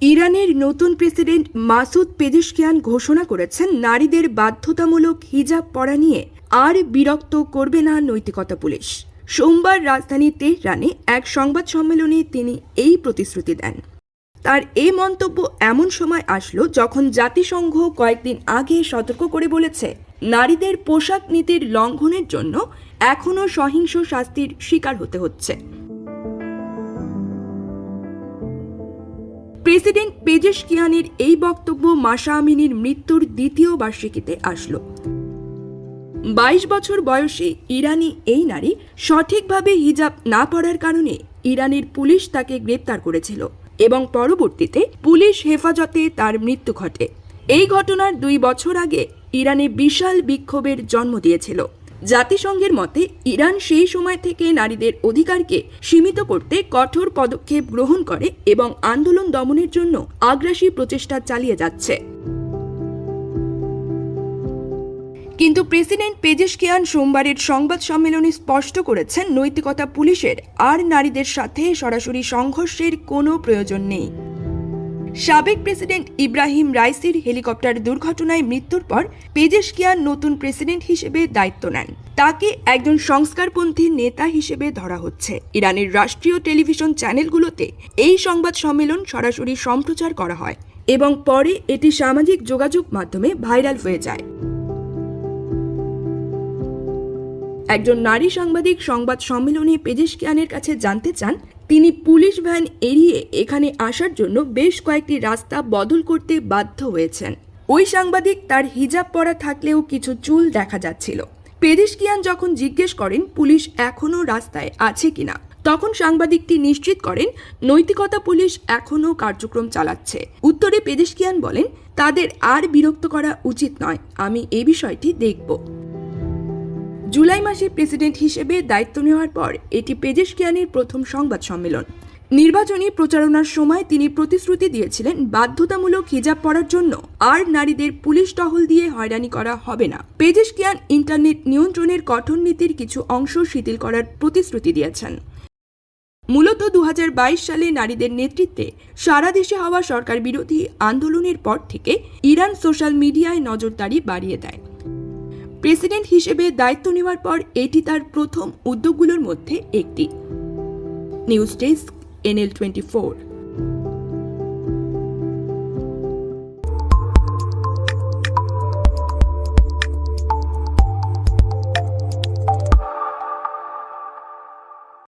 ইরানের নতুন president Masoud Pezeshkian ঘোষণা করেছেন, নারীদের বাধ্যতামূলক হিজাব পরা নিয়ে আর বিরক্ত করবে না নৈতিকতা পুলিশ। সোমবার রাজধানী তেহরানে এক সংবাদ সম্মেলনে তিনি এই প্রতিশ্রুতি দেন। তার এই মন্তব্য এমন সময় আসলো যখন জাতিসংঘ কয়েকদিন আগে সতর্ক করে বলেছে, নারীদের পোশাক নীতির লঙ্ঘনের জন্য এখনও সহিংস শাস্তির শিকার হতে হচ্ছে। প্রেসিডেন্ট পেজেশকিয়ানের এই বক্তব্য মাসা আমিনীর মৃত্যুর দ্বিতীয় বার্ষিকীতে আসলো। বাইশ বছর বয়সী ইরানি এই নারী সঠিকভাবে হিজাব না পড়ার কারণে ইরানের পুলিশ তাকে গ্রেপ্তার করেছিল এবং পরবর্তীতে পুলিশ হেফাজতে তার মৃত্যু ঘটে। এই ঘটনার দুই বছর আগে ইরানে বিশাল বিক্ষোভের জন্ম দিয়েছিল। জাতিসংঘের মতে, ইরান সেই সময় থেকে নারীদের অধিকারকে সীমিত করতে কঠোর পদক্ষেপ গ্রহণ করে এবং আন্দোলন দমনের জন্য আগ্রাসী প্রচেষ্টা চালিয়ে যাচ্ছে। কিন্তু প্রেসিডেন্ট পেজেশকিয়ান সোমবারের সংবাদ সম্মেলনে স্পষ্ট করেছেন, নৈতিকতা পুলিশের আর নারীদের সাথে সরাসরি সংঘর্ষের কোনো প্রয়োজন নেই। সাবেক প্রেসিডেন্ট ইব্রাহিম রাইসির হেলিকপ্টার দুর্ঘটনায় মৃত্যুর পর পেজেশকিয়ান নতুন প্রেসিডেন্ট হিসেবে দায়িত্ব নেন। তাকে একজন সংস্কারপন্থী নেতা হিসেবে ধরা হচ্ছে। ইরানের রাষ্ট্রীয় টেলিভিশন চ্যানেলগুলোতে এই সংবাদ সম্মেলন সরাসরি সম্প্রচার করা হয় এবং পরে এটি সামাজিক যোগাযোগ মাধ্যমে ভাইরাল হয়ে যায়। একজন নারী সাংবাদিক সংবাদ সম্মেলনে পেজেশকিয়ানের কাছে জানতে চান তিনি পুলিশ ভ্যান এড়িয়ে এখানে আসার জন্য বেশ কয়েকটি রাস্তা বদল করতে বাধ্য হয়েছেন। ওই সাংবাদিক তার হিজাব পরা থাকলেও কিছু চুল দেখা যাচ্ছিল। পেজেশকিয়ান যখন জিজ্ঞেস করেন, পুলিশ এখনও রাস্তায় আছে কিনা? তখন সাংবাদিকটি নিশ্চিত করেন, নৈতিকতা পুলিশ এখনও কার্যক্রম চালাচ্ছে। উত্তরে পেজেশকিয়ান বলেন, তাদের আর বিরক্ত করা উচিত নয়। আমি এ বিষয়টি দেখব। জুলাই মাসে প্রেসিডেন্ট হিসেবে দায়িত্ব নেওয়ার পর এটি পেজেশকিয়ানের প্রথম সংবাদ সম্মেলন। নির্বাচনী প্রচারণার সময় তিনি প্রতিশ্রুতি দিয়েছিলেন বাধ্যতামূলক হিজাব পরার জন্য। আর নারীদের পুলিশ টহল দিয়ে হয়রানি করা হবে না। পেজেশকিয়ান ইন্টারনেট নিয়ন্ত্রণের কঠোর নীতির কিছু অংশ শিথিল করার প্রতিশ্রুতি দিয়েছেন। মূলত দু হাজার বাইশ সালে নারীদের নেতৃত্বে সারা দেশে হওয়া সরকার বিরোধী আন্দোলনের পর থেকে ইরান সোশ্যাল মিডিয়ায় নজরদারি বাড়িয়ে দেয়। প্রেসিডেন্ট হিসেবে দায়িত্ব নেওয়ার পর এটি তার প্রথম উদ্যোগগুলোর মধ্যে একটি। News desk, NL twenty four.